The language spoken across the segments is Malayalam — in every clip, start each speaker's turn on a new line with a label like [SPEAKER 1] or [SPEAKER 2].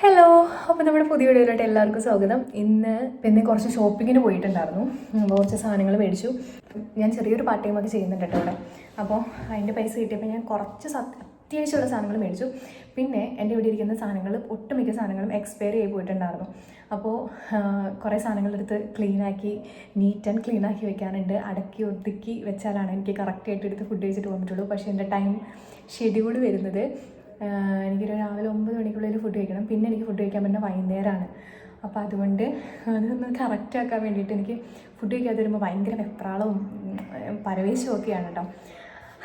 [SPEAKER 1] ഹലോ അപ്പോൾ നമ്മുടെ പുതിയ വീഡിയോയിലോട്ട് എല്ലാവർക്കും സ്വാഗതം. ഇന്ന് പിന്നെ കുറച്ച് ഷോപ്പിങ്ങിന് പോയിട്ടുണ്ടായിരുന്നു. കുറച്ച് സാധനങ്ങൾ മേടിച്ചു. ഞാൻ ചെറിയൊരു പാർട്ട് ഒക്കെ ചെയ്യുന്നുണ്ട് കേട്ടോ ഇവിടെ അപ്പോൾ അതിന്റെ പൈസ കിട്ടിയപ്പോൾ ഞാൻ കുറച്ച് അത്യാവശ്യമുള്ള സാധനങ്ങൾ മേടിച്ചു. പിന്നെ എന്റെ ഇവിടെ ഇരിക്കുന്ന സാധനങ്ങൾ ഒട്ടുമിക്ക സാധനങ്ങളും എക്സ്പയർ ചെയ്ത് പോയിട്ടുണ്ടായിരുന്നു. അപ്പോൾ കുറേ സാധനങ്ങളെടുത്ത് ക്ലീനാക്കി നീറ്റ് ആൻഡ് ക്ലീനാക്കി വെക്കാനുണ്ട്. അടക്കി ഒതുക്കി വെച്ചാലാണ് എനിക്ക് കറക്റ്റായിട്ട് എടുത്ത് ഫുഡ് കഴിച്ചിട്ട് പോകാൻ പറ്റുള്ളൂ. പക്ഷേ എന്റെ ടൈം ഷെഡ്യൂൾ വരുന്നത് എനിക്കൊരു രാവിലെ ഒമ്പത് മണിക്കുള്ളിൽ ഫുഡ് കഴിക്കണം. പിന്നെ എനിക്ക് ഫുഡ് കഴിക്കാൻ പറ്റുന്ന വൈകുന്നേരമാണ് അപ്പോൾ അതുകൊണ്ട് അതൊന്ന് കറക്റ്റാക്കാൻ വേണ്ടിയിട്ട് എനിക്ക് ഫുഡ് കഴിക്കാതെ വരുമ്പോൾ ഭയങ്കര വെപ്രാളവും പരവേശവും ഒക്കെയാണ് കേട്ടോ.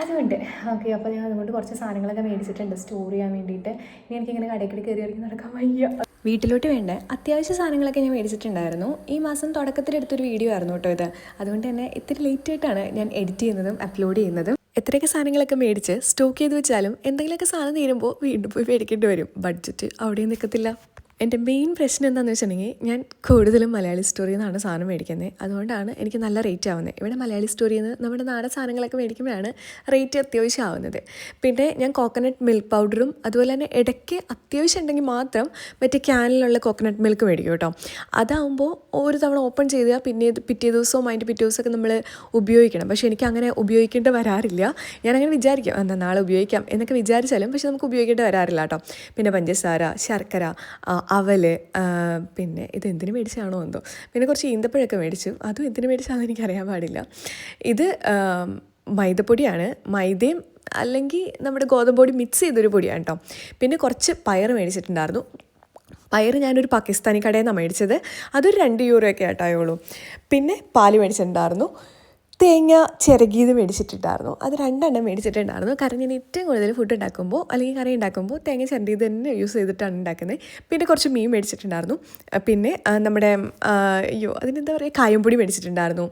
[SPEAKER 1] അതുകൊണ്ട് ഓക്കെ അപ്പോൾ ഞാൻ അതുകൊണ്ട് കുറച്ച് സാധനങ്ങളൊക്കെ മേടിച്ചിട്ടുണ്ട്. സ്റ്റോർ ചെയ്യാൻ വേണ്ടിയിട്ട്. ഇനി എനിക്കിങ്ങനെ കടയ്ക്കിടയ്ക്ക് കയറി ഇറങ്ങി നടക്കാൻ വയ്യ. വീട്ടിലോട്ട് വേണ്ട. അത്യാവശ്യ സാധനങ്ങളൊക്കെ ഞാൻ മേടിച്ചിട്ടുണ്ടായിരുന്നു. ഈ മാസം തുടക്കത്തിൽ എടുത്തൊരു വീഡിയോ ആയിരുന്നു കേട്ടോ ഇത്. അതുകൊണ്ട് തന്നെ ഇത്തിരി ലേറ്റായിട്ടാണ് ഞാൻ എഡിറ്റ് ചെയ്യുന്നതും അപ്ലോഡ് ചെയ്യുന്നതും. എത്രയൊക്കെ സാധനങ്ങളൊക്കെ മേടിച്ച് സ്റ്റോക്ക് ചെയ്ത് വെച്ചാലും എന്തെങ്കിലുമൊക്കെ സാധനം തീരുമ്പോൾ വീണ്ടും പോയി മേടിക്കേണ്ടി വരും. ബഡ്ജറ്റ് അവിടെയും നിൽക്കത്തില്ല. എന്റെ മെയിൻ പ്രശ്നം എന്താണെന്ന് വെച്ചിട്ടുണ്ടെങ്കിൽ ഞാൻ കൂടുതലും മലയാളി സ്റ്റോറിയിൽ നിന്നാണ് സാധനം മേടിക്കുന്നത് അതുകൊണ്ടാണ് എനിക്ക് നല്ല റേറ്റ് ആവുന്നത് ഇവിടെ മലയാളി സ്റ്റോറിയിൽ നിന്ന് നമ്മുടെ നാടൻ സാധനങ്ങളൊക്കെ മേടിക്കുമ്പോഴാണ് റേറ്റ് അത്യാവശ്യം ആവുന്നത്. പിന്നെ ഞാൻ കോക്കനട്ട് മിൽക്ക് പൗഡറും അതുപോലെ തന്നെ ഇടയ്ക്ക് അത്യാവശ്യം ഉണ്ടെങ്കിൽ മാത്രം മറ്റേ ക്യാനിലുള്ള കോക്കനട്ട് മിൽക്ക് മേടിക്കും കേട്ടോ. അതാവുമ്പോൾ ഒരു തവണ ഓപ്പൺ ചെയ്താൽ പിന്നെ പിറ്റേ ദിവസവും അതിന്റെ പിറ്റേ ദിവസമൊക്കെ നമ്മൾ ഉപയോഗിക്കണം. പക്ഷേ എനിക്ക് അങ്ങനെ ഉപയോഗിക്കേണ്ടി വരാറില്ല. ഞാനങ്ങനെ വിചാരിക്കും എന്താ നാളെ ഉപയോഗിക്കാം എന്നൊക്കെ വിചാരിച്ചാലും പക്ഷെ നമുക്ക് ഉപയോഗിക്കേണ്ടി വരാറില്ല കേട്ടോ. പിന്നെ പഞ്ചസാര ശർക്കര ആ, പിന്നെ ഇത് എന്തിനു മേടിച്ചാണോ എന്തോ. പിന്നെ കുറച്ച് ഈന്തപ്പഴൊക്കെ മേടിച്ചു. അതും എന്തിനു മേടിച്ചാണെന്ന് എനിക്കറിയാൻ പാടില്ല. ഇത് മൈദപ്പൊടിയാണ്. മൈദയും അല്ലെങ്കിൽ നമ്മുടെ ഗോതമ്പ് പൊടി മിക്സ് ചെയ്തൊരു പൊടിയാണ് കേട്ടോ പിന്നെ കുറച്ച് പയർ മേടിച്ചിട്ടുണ്ടായിരുന്നു. പയർ ഞാനൊരു പാകിസ്ഥാനി കടയിൽ നിന്നാണ് മേടിച്ചത്. അതൊരു രണ്ട് യൂറോ ഒക്കെ ആയിട്ടായുള്ളൂ. പിന്നെ പാൽ മേടിച്ചിട്ടുണ്ടായിരുന്നു. തേങ്ങ ചിരകിയത് മേടിച്ചിട്ടുണ്ടായിരുന്നു. അത് രണ്ടെണ്ണം മേടിച്ചിട്ടുണ്ടായിരുന്നു. കാരണം ഞാൻ ഏറ്റവും കൂടുതൽ ഫുഡ് ഉണ്ടാക്കുമ്പോൾ അല്ലെങ്കിൽ കറി ഉണ്ടാക്കുമ്പോൾ തേങ്ങ ചിരകിയത് തന്നെ യൂസ് ചെയ്തിട്ടാണ് ഉണ്ടാക്കുന്നത്. പിന്നെ കുറച്ച് മീൻ മേടിച്ചിട്ടുണ്ടായിരുന്നു. പിന്നെ നമ്മുടെ അയ്യോ അതിനെന്താ പറയുക കായംപൊടി മേടിച്ചിട്ടുണ്ടായിരുന്നു.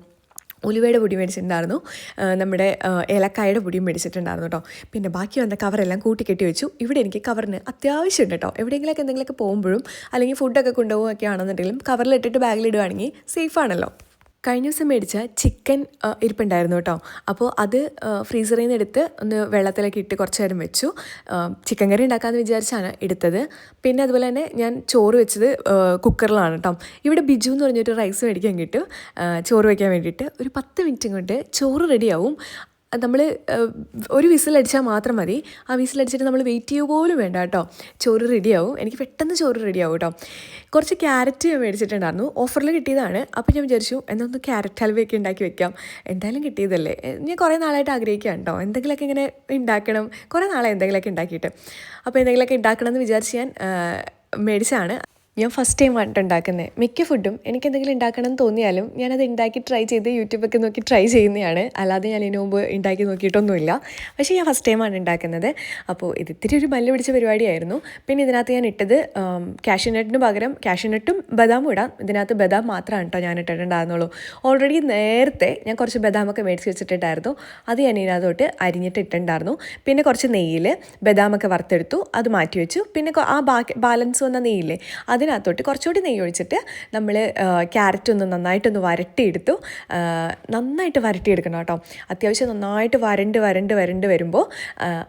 [SPEAKER 1] ഉലുവയുടെ പൊടി മേടിച്ചിട്ടുണ്ടായിരുന്നു. നമ്മുടെ ആ, ഏലക്കായുടെ പൊടിയും മേടിച്ചിട്ടുണ്ടായിരുന്നു കേട്ടോ. പിന്നെ ബാക്കി വന്ന കവറെല്ലാം കൂട്ടിക്കെട്ടി വെച്ചു. ഇവിടെ എനിക്ക് കവറിന് അത്യാവശ്യമുണ്ട് കേട്ടോ. എവിടെയെങ്കിലുമൊക്കെ എന്തെങ്കിലുമൊക്കെ പോകുമ്പോഴും അല്ലെങ്കിൽ ഫുഡൊക്കെ കൊണ്ടുപോകുകയൊക്കെ ആണെന്നുണ്ടെങ്കിലും കവറിലിട്ടിട്ട് ബാഗിലിടുകയാണെങ്കിൽ സേഫ് ആണല്ലോ. കഴിഞ്ഞ ദിവസം മേടിച്ച ചിക്കൻ ഇരിപ്പുണ്ടായിരുന്നു കേട്ടോ. അപ്പോൾ അത് ഫ്രീസറിൽ നിന്ന് എടുത്ത് ഒന്ന് വെള്ളത്തിലൊക്കെ ഇട്ട് കുറച്ച് നേരം വെച്ചു. ചിക്കൻ കറി ഉണ്ടാക്കാമെന്ന് വിചാരിച്ചാണ് എടുത്തത്. പിന്നെ അതുപോലെ തന്നെ ഞാൻ ചോറ് വെച്ചത് കുക്കറിലാണ് കേട്ടോ. ഇവിടെ ബിജു എന്ന് പറഞ്ഞൊരു റൈസ് മേടിക്കാൻ കിട്ടും. ചോറ് വയ്ക്കാൻ വേണ്ടിയിട്ട് ഒരു പത്ത് മിനിറ്റും കൊണ്ട് ചോറ് റെഡിയാവും നമ്മൾ ഒരു വിസിലടിച്ചാൽ മാത്രം മതി. ആ വിസിലടിച്ചിട്ട് നമ്മൾ വെയിറ്റ് ചെയ്യുക പോലും വേണ്ട കേട്ടോ. ചോറ് റെഡിയാവും. എനിക്ക് പെട്ടെന്ന് ചോറ് റെഡിയാവും കേട്ടോ. കുറച്ച് ക്യാരറ്റ് മേടിച്ചിട്ടുണ്ടായിരുന്നു. ഓഫറിൽ കിട്ടിയതാണ്. അപ്പോൾ ഞാൻ വിചാരിച്ചു എന്നാൽ ഒന്ന് ക്യാരറ്റ് ഹൽവയൊക്കെ ഉണ്ടാക്കി വെക്കാം. എന്തായാലും കിട്ടിയതല്ലേ. ഞാൻ കുറേ നാളായിട്ട് ആഗ്രഹിക്കുകയാണ് കേട്ടോ. എന്തെങ്കിലുമൊക്കെ ഇങ്ങനെ ഉണ്ടാക്കണം. കുറേ നാളെ എന്തെങ്കിലുമൊക്കെ ഉണ്ടാക്കിയിട്ട്. അപ്പോൾ എന്തെങ്കിലുമൊക്കെ ഉണ്ടാക്കണം എന്ന് വിചാരിച്ച് ഞാൻ ആ, മേടിച്ചതാണ്. ഞാൻ ഫസ്റ്റ് ടൈം ഉണ്ടാക്കുന്നത് മിക്ക ഫുഡും എനിക്ക് എന്തെങ്കിലും ഉണ്ടാക്കണം തോന്നിയാലും ഞാനത് ഉണ്ടാക്കി ട്രൈ ചെയ്ത് യൂട്യൂബൊക്കെ നോക്കി ട്രൈ ചെയ്യുന്നതാണ് അല്ലാതെ ഞാൻ ഇതിനു മുമ്പ് ഉണ്ടാക്കി നോക്കിയിട്ടൊന്നുമില്ല. പക്ഷേ ഞാൻ ഫസ്റ്റ് ടൈമാണ് ഉണ്ടാക്കുന്നത്. അപ്പോൾ ഇത് ഇത്തിരി ഒരു മല്ല് പിടിച്ച പരിപാടിയായിരുന്നു. പിന്നെ ഇതിനകത്ത് ഞാൻ ഇട്ടത് കാഷ്യൂനട്ടിന് പകരം കാഷ്യൂനട്ടും ബദാമും ഇടാം. ഇതിനകത്ത് ബദാം മാത്രമാണ് കേട്ടോ ഞാൻ ഇട്ടിട്ടുണ്ടായിരുന്നുള്ളൂ. ഓൾറെഡി നേരത്തെ ഞാൻ കുറച്ച് ബദാമൊക്കെ മേടിച്ച് വെച്ചിട്ടുണ്ടായിരുന്നു. അത് ഞാൻ ഇതിനകത്തോട്ട് അരിഞ്ഞിട്ട് ഇട്ടിട്ടുണ്ടായിരുന്നു. പിന്നെ കുറച്ച് നെയ്യിൽ ബദാമൊക്കെ വറുത്തെടുത്തു. അത് മാറ്റി വെച്ചു. പിന്നെ ആ ബാക്കി ബാലൻസ് വന്ന നെയ്യില്ലേ അതിനകത്തോട്ട് കുറച്ചുകൂടി നെയ്യ് ഒഴിച്ചിട്ട് നമ്മൾ ക്യാരറ്റ് ഒന്ന് നന്നായിട്ടൊന്ന് വരട്ടിയെടുത്തു. നന്നായിട്ട് വരട്ടിയെടുക്കണം കേട്ടോ. അത്യാവശ്യം നന്നായിട്ട് വരണ്ട് വരണ്ട് വരണ്ട് വരുമ്പോൾ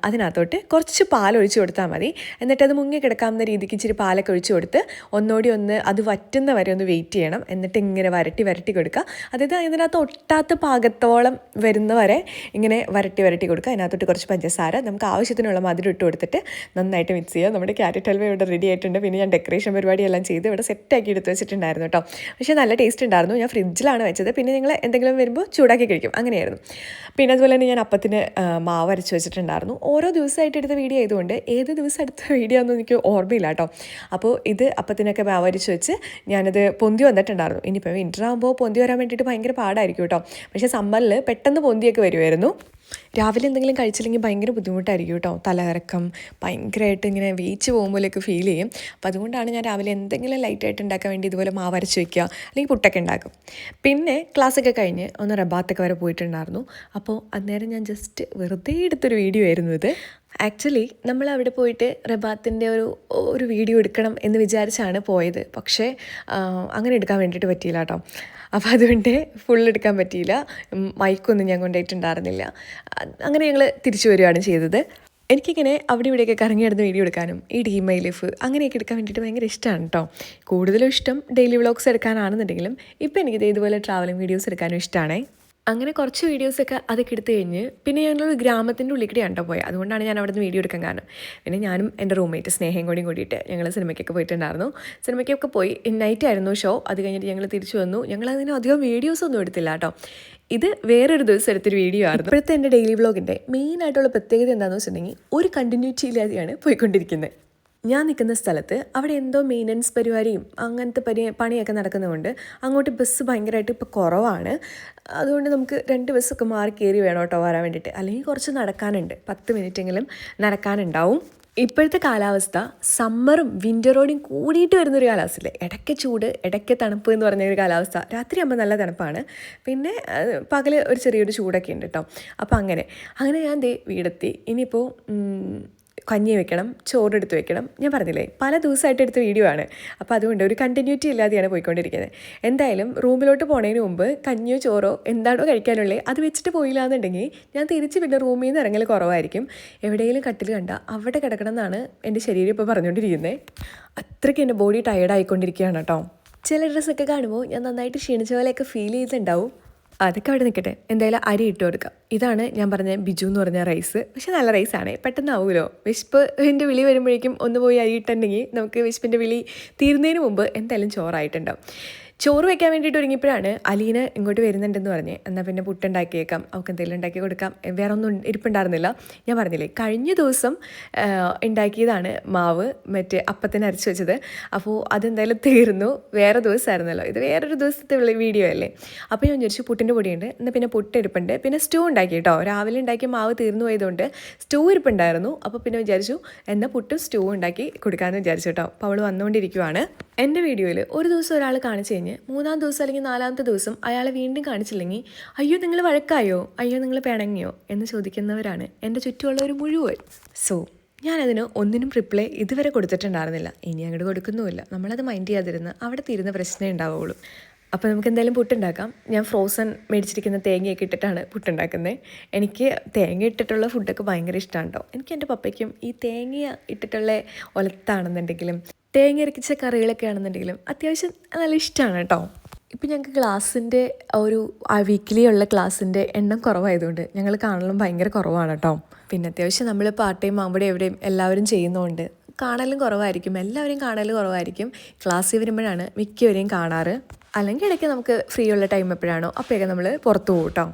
[SPEAKER 1] അതിനകത്തോട്ട് കുറച്ച് പാൽ ഒഴിച്ച് കൊടുത്താൽ മതി. എന്നിട്ട് അത് മുങ്ങി കിടക്കാവുന്ന രീതിക്ക് ഇച്ചിരി പാലൊക്കെ ഒഴിച്ച് കൊടുത്ത് ഒന്നുകൂടി ഒന്ന് അത് വറ്റുന്ന വരെ ഒന്ന് വെയിറ്റ് ചെയ്യണം. എന്നിട്ട് ഇങ്ങനെ വരട്ടി വരട്ടി കൊടുക്കുക. അതായത് ഇതിനകത്ത് ഒട്ടാത്ത പാകത്തോളം വരുന്ന വരെ ഇങ്ങനെ വരട്ടി വരട്ടി കൊടുക്കുക. അതിനകത്തോട്ട് കുറച്ച് പഞ്ചസാര നമുക്ക് ആവശ്യത്തിനുള്ള മധുരം ഇട്ട് കൊടുത്തിട്ട് നന്നായിട്ട് മിക്സ് ചെയ്യുക. നമ്മുടെ ക്യാരറ്റ് ഹൽവ ഇവിടെ റെഡി ആയിട്ടുണ്ട്. പിന്നെ ഞാൻ ഡെക്കറേഷൻ പരിപാടിയെല്ലാം ചെയ്ത് ഇവിടെ സെറ്റാക്കി എടുത്ത് വെച്ചിട്ടുണ്ടായിരുന്നു കേട്ടോ. പക്ഷേ നല്ല ടേസ്റ്റ് ഉണ്ടായിരുന്നു. ഞാൻ ഫ്രിഡ്ജിലാണ് വെച്ചത്. പിന്നെ നിങ്ങൾ എന്തെങ്കിലും വരുമ്പോൾ ചൂടാക്കി കഴിക്കും. അങ്ങനെയായിരുന്നു. പിന്നെ അതുപോലെ തന്നെ ഞാൻ അപ്പത്തിന് മാവ് അരച്ച് വെച്ചിട്ടുണ്ടായിരുന്നു. ഓരോ ദിവസമായിട്ട് എടുത്ത വീഡിയോ ആയതുകൊണ്ട് ഏത് ദിവസം എടുത്ത വീഡിയോ ഒന്നും എനിക്ക് ഓർമ്മയില്ല കേട്ടോ. അപ്പോൾ ഇത് അപ്പത്തിനൊക്കെ മാവ് അരച്ച് വെച്ച് ഞാനത് പൊന്തി വന്നിട്ടുണ്ടായിരുന്നു. ഇനിയിപ്പോൾ വിന്റർ ആകുമ്പോൾ പൊന്തി വരാൻ വേണ്ടിയിട്ട് ഭയങ്കര പാടായിരിക്കും കേട്ടോ. പക്ഷേ സമ്മറിൽ പെട്ടെന്ന് പൊന്തിയൊക്കെ വരുമായിരുന്നു രാവിലെ എന്തെങ്കിലും കഴിച്ചില്ലെങ്കിൽ ഭയങ്കര ബുദ്ധിമുട്ടായിരിക്കും കേട്ടോ. തലകറക്കം ഭയങ്കരമായിട്ട് ഇങ്ങനെ വേച്ച് പോകുമ്പോഴേക്ക് ഫീൽ ചെയ്യും. അപ്പം അതുകൊണ്ടാണ് ഞാൻ രാവിലെ എന്തെങ്കിലും ലൈറ്റായിട്ട് ഉണ്ടാക്കാൻ വേണ്ടി ഇതുപോലെ മാവരച്ച് വയ്ക്കുക അല്ലെങ്കിൽ പുട്ടൊക്കെ ഉണ്ടാക്കും. പിന്നെ ക്ലാസ്സൊക്കെ കഴിഞ്ഞ് ഒന്ന് റബാത്തൊക്കെ വരെ പോയിട്ടുണ്ടായിരുന്നു. അപ്പോൾ അന്നേരം ഞാൻ ജസ്റ്റ് വെറുതെ എടുത്തൊരു വീഡിയോ ആയിരുന്നു ഇത്. ആക്ച്വലി നമ്മൾ അവിടെ പോയിട്ട് റബാത്തിന്റെ ഒരു ഒരു വീഡിയോ എടുക്കണം എന്ന് വിചാരിച്ചാണ് പോയത്. പക്ഷേ അങ്ങനെ എടുക്കാൻ വേണ്ടിയിട്ട് പറ്റിയില്ല കേട്ടോ. അപ്പോൾ അതുകൊണ്ട് ഫുൾ എടുക്കാൻ പറ്റിയില്ല. മൈക്കൊന്നും ഞാൻ കൊണ്ടുപോയിട്ടുണ്ടായിരുന്നില്ല. അങ്ങനെ ഞങ്ങൾ തിരിച്ചു വരികയാണ് ചെയ്തത്.
[SPEAKER 2] എനിക്കിങ്ങനെ അവിടെ ഇവിടെയൊക്കെ കറങ്ങി നടന്ന് വീഡിയോ എടുക്കാനും ഈ ഡി മൈ ലൈഫ് അങ്ങനെയൊക്കെ എടുക്കാൻ വേണ്ടിയിട്ട് ഭയങ്കര ഇഷ്ടമാണ് കേട്ടോ കൂടുതലും ഇഷ്ടം ഡെയിലി വ്ളോഗ്സ് എടുക്കാനാണെന്നുണ്ടെങ്കിലും ഇപ്പം എനിക്കിത് ഇതുപോലെ ട്രാവലിംഗ് വീഡിയോസ് എടുക്കാനും ഇഷ്ടമാണേ അങ്ങനെ കുറച്ച് വീഡിയോസൊക്കെ അതൊക്കെ എടുത്തു കഴിഞ്ഞ് പിന്നെ ഞാനൊരു ഗ്രാമത്തിന്റെ ഉള്ളിൽ കണ്ടോ പോയത് അതുകൊണ്ടാണ് ഞാൻ അവിടെ നിന്ന് വീഡിയോ എടുക്കാൻ കാരണം. പിന്നെ ഞാനും എന്റെ റൂംമേറ്റ് സ്നേഹം കൂടിയും കൂടിയിട്ട് ഞങ്ങൾ സിനിമയ്ക്കൊക്കെ പോയിട്ടുണ്ടായിരുന്നു. സിനിമയ്ക്കൊക്കെ പോയി നൈറ്റ് ആയിരുന്നു ഷോ അത് കഴിഞ്ഞിട്ട് ഞങ്ങൾ തിരിച്ചു വന്നു. ഞങ്ങൾ അതിന് അധികം വീഡിയോസ് ഒന്നും എടുത്തില്ല കേട്ടോ ഇത് വേറൊരു ദിവസം എടുത്തൊരു വീഡിയോ ആയിരുന്നു. ഇപ്പോഴത്തെ എന്റെ ഡെയിലി വ്ളോഗിന്റെ മെയിൻ ആയിട്ടുള്ള പ്രത്യേകത എന്താണെന്ന് വെച്ചിട്ടുണ്ടെങ്കിൽ ഒരു കണ്ടിന്യൂറ്റി ഇല്ലാതെയാണ് പോയിക്കൊണ്ടിരിക്കുന്നത് ഞാൻ നിൽക്കുന്ന സ്ഥലത്ത് അവിടെ എന്തോ മെയിന്റനൻസ് പരിപാടിയും അങ്ങനത്തെ പരി പണിയൊക്കെ നടക്കുന്നതുകൊണ്ട് അങ്ങോട്ട് ബസ് ഭയങ്കരമായിട്ട് ഇപ്പോൾ കുറവാണ്. അതുകൊണ്ട് നമുക്ക് രണ്ട് ബസ്സൊക്കെ മാറി കയറി വേണം കേട്ടോ വരാൻ വേണ്ടിയിട്ട്. അല്ലെങ്കിൽ കുറച്ച് നടക്കാനുണ്ട്. പത്ത് മിനിറ്റെങ്കിലും നടക്കാനുണ്ടാവും. ഇപ്പോഴത്തെ കാലാവസ്ഥ സമ്മറും വിന്ററോടും കൂടിയിട്ട് വരുന്നൊരു കാലാവസ്ഥയില്ലേ? ഇടയ്ക്ക് ചൂട് ഇടയ്ക്ക് തണുപ്പ് എന്ന് പറഞ്ഞ ഒരു കാലാവസ്ഥ. രാത്രിയാകുമ്പോൾ നല്ല തണുപ്പാണ്. പിന്നെ പകൽ ഒരു ചെറിയൊരു ചൂടൊക്കെ ഉണ്ട് കേട്ടോ. അപ്പോൾ അങ്ങനെ. അങ്ങനെ ഞാൻ ദേ വീടെത്തി. ഇനിയിപ്പോൾ കഞ്ഞി വെക്കണം ചോറെടുത്ത് വെക്കണം. ഞാൻ പറഞ്ഞില്ലേ പല ദിവസമായിട്ട് എടുത്ത വീഡിയോ ആണ്. അപ്പോൾ അതുകൊണ്ട് ഒരു കണ്ടിന്യൂറ്റി ഇല്ലാതെയാണ് പോയിക്കൊണ്ടിരിക്കുന്നത്. എന്തായാലും റൂമിലോട്ട് പോണതിന് മുമ്പ് കഞ്ഞിയോ ചോറോ എന്താണോ കഴിക്കാനുള്ളത് അത് വെച്ചിട്ട് പോയില്ല എന്നുണ്ടെങ്കിൽ ഞാൻ തിരിച്ച് പിന്നെ റൂമിൽ നിന്ന് ഇറങ്ങൽ കുറവായിരിക്കും. എവിടെയെങ്കിലും കട്ടിൽ കണ്ട അവിടെ കിടക്കണം എന്നാണ് എന്റെ ശരീരം ഇപ്പോൾ പറഞ്ഞുകൊണ്ടിരിക്കുന്നത് അത്രയ്ക്ക് എന്റെ ബോഡി ടയേർഡ് ആയിക്കൊണ്ടിരിക്കുകയാണ് കേട്ടോ. ചില ഡ്രസ്സൊക്കെ കാണുമ്പോൾ ഞാൻ നന്നായിട്ട് ക്ഷീണിച്ച പോലെയൊക്കെ ഫീൽ ചെയ്തിട്ടുണ്ടാവും. അതൊക്കെ അവിടെ നിൽക്കട്ടെ എന്തായാലും അരി ഇട്ട് കൊടുക്കാം. ഇതാണ് ഞാൻ പറഞ്ഞ ബിജു എന്ന് പറഞ്ഞ റൈസ് പക്ഷെ നല്ല റൈസാണ് പെട്ടെന്ന് ആവുമല്ലോ വിശപ്പ് എന്റെ വിളി വരുമ്പോഴേക്കും ഒന്ന് പോയി അരി ഇട്ടുണ്ടെങ്കിൽ നമുക്ക് വിശപ്പിന്റെ വിളി തീരുന്നതിന് മുമ്പ് എന്തായാലും ചോറായിട്ടുണ്ടാവും. ചോറ് വെക്കാൻ വേണ്ടിയിട്ട് ഒരുങ്ങിയപ്പോഴാണ് അലീന ഇങ്ങോട്ട് വരുന്നുണ്ടെന്ന് പറഞ്ഞ്. എന്നാൽ പിന്നെ പുട്ടുണ്ടാക്കിയേക്കാം. അവൾക്ക് എന്തെങ്കിലും ഉണ്ടാക്കി കൊടുക്കാം. വേറെ ഒന്നും ഇരിപ്പുണ്ടായിരുന്നില്ല. ഞാൻ പറഞ്ഞില്ലേ കഴിഞ്ഞ ദിവസം ഉണ്ടാക്കിയതാണ് മാവ് മറ്റേ അപ്പത്തിന് അരച്ച് വെച്ചത്. അപ്പോൾ അതെന്തായാലും തീർന്നു. വേറെ ദിവസമായിരുന്നല്ലോ. ഇത് വേറൊരു ദിവസത്തെ വീഡിയോ അല്ലേ? അപ്പോൾ ഞാൻ വിചാരിച്ചു പുട്ടിന്റെ പൊടിയുണ്ട്. എന്നാൽ പിന്നെ പുട്ട് ഇരിപ്പുണ്ട്. പിന്നെ സ്റ്റൂ ഉണ്ടാക്കി കേട്ടോ. രാവിലെ ഉണ്ടാക്കിയ മാവ് തീർന്നു പോയതുകൊണ്ട് സ്റ്റൂ ഇരിപ്പുണ്ടായിരുന്നു. അപ്പോൾ പിന്നെ വിചാരിച്ചു എന്നാൽ പുട്ടും സ്റ്റൂ ഉണ്ടാക്കി കൊടുക്കാമെന്ന് വിചാരിച്ചു കേട്ടോ. അപ്പോൾ അവൾ വന്നുകൊണ്ടിരിക്കുവാണ്. എന്റെ വീഡിയോയിൽ ഒരു ദിവസം ഒരാൾ കാണിച്ചു മൂന്നാം ദിവസം അല്ലെങ്കിൽ നാലാമത്തെ ദിവസം അയാളെ വീണ്ടും കാണിച്ചില്ലെങ്കിൽ അയ്യോ നിങ്ങൾ വഴക്കായോ? അയ്യോ നിങ്ങൾ പിണങ്ങിയോ? എന്ന് ചോദിക്കുന്നവരാണ് എന്റെ ചുറ്റുമുള്ളവർ മുഴുവൻ. സോ ഞാനതിന് ഒന്നിനും റിപ്ലൈ ഇതുവരെ കൊടുത്തിട്ടുണ്ടായിരുന്നില്ല. ഇനി അങ്ങോട്ട് കൊടുക്കുന്നുമില്ല. നമ്മളത് മൈൻഡ് ചെയ്യാതിരുന്ന് അവിടെ തീരുന്ന പ്രശ്നമേ ഉണ്ടാവുള്ളൂ അപ്പോൾ നമുക്ക് എന്തായാലും പുട്ടുണ്ടാക്കാം. ഞാൻ ഫ്രോസൺ മേടിച്ചിരിക്കുന്ന തേങ്ങയൊക്കെ ഇട്ടിട്ടാണ് പുട്ടുണ്ടാക്കുന്നത്. എനിക്ക് തേങ്ങ ഇട്ടിട്ടുള്ള ഫുഡൊക്കെ ഭയങ്കര ഇഷ്ടമാണ് കേട്ടോ എനിക്ക് എന്റെ പപ്പയ്ക്കും ഈ തേങ്ങ ഇട്ടിട്ടുള്ള ഒലത്താണെന്നുണ്ടെങ്കിലും തേങ്ങ ഇറക്കിച്ച കറികളൊക്കെ ആണെന്നുണ്ടെങ്കിലും അത്യാവശ്യം നല്ല ഇഷ്ടമാണ് കേട്ടോ. ഇപ്പം ഞങ്ങൾക്ക് ക്ലാസ്സിന്റെ ഒരു വീക്കിലി ഉള്ള ക്ലാസ്സിന്റെ എണ്ണം കുറവായതുകൊണ്ട് ഞങ്ങൾ കാണലും ഭയങ്കര കുറവാണ് കേട്ടോ. പിന്നെ അത്യാവശ്യം നമ്മൾ പാർട്ട് ടൈം അവിടെ എവിടെയും എല്ലാവരും ചെയ്യുന്നതുകൊണ്ട് കാണലും കുറവായിരിക്കും. എല്ലാവരെയും കാണലും കുറവായിരിക്കും. ക്ലാസ്സിൽ വരുമ്പോഴാണ് മിക്കവരെയും കാണാറ്. അല്ലെങ്കിൽ ഇടയ്ക്ക് നമുക്ക് ഫ്രീ ഉള്ള ടൈം എപ്പോഴാണോ അപ്പോഴൊക്കെ നമ്മൾ പുറത്തു പോകും കേട്ടോ.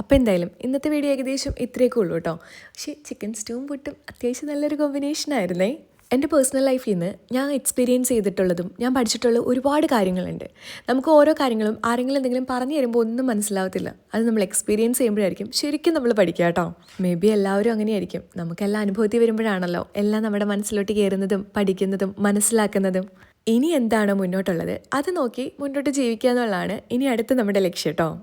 [SPEAKER 2] അപ്പോൾ എന്തായാലും ഇന്നത്തെ വീഡിയോ ഏകദേശം ഇത്രയൊക്കെ ഉള്ളൂ കേട്ടോ. പക്ഷേ ചിക്കൻ സ്റ്റൂവും പുട്ടും അത്യാവശ്യം നല്ലൊരു കോമ്പിനേഷൻ ആയിരുന്നേ. എന്റെ പേഴ്സണൽ ലൈഫിൽ നിന്ന് ഞാൻ എക്സ്പീരിയൻസ് ചെയ്തിട്ടുള്ളതും ഞാൻ പഠിച്ചിട്ടുള്ള ഒരുപാട് കാര്യങ്ങളുണ്ട്. നമുക്ക് ഓരോ കാര്യങ്ങളും ആരെങ്കിലും എന്തെങ്കിലും പറഞ്ഞു തരുമ്പോൾ ഒന്നും മനസ്സിലാവത്തില്ല. അത് നമ്മൾ എക്സ്പീരിയൻസ് ചെയ്യുമ്പോഴായിരിക്കും. ശരിക്കും നമ്മൾ പഠിക്കുക കേട്ടോ. മേ ബി എല്ലാവരും അങ്ങനെയായിരിക്കും. നമുക്കെല്ലാം അനുഭവത്തിൽ വരുമ്പോഴാണല്ലോ. എല്ലാം നമ്മുടെ മനസ്സിലോട്ട് കയറുന്നതും പഠിക്കുന്നതും മനസ്സിലാക്കുന്നതും. ഇനി എന്താണ് മുന്നോട്ടുള്ളത്? അത് നോക്കി മുന്നോട്ട് ജീവിക്കുക എന്നുള്ളതാണ് ഇനി അടുത്ത നമ്മുടെ ലക്ഷ്യം കേട്ടോ.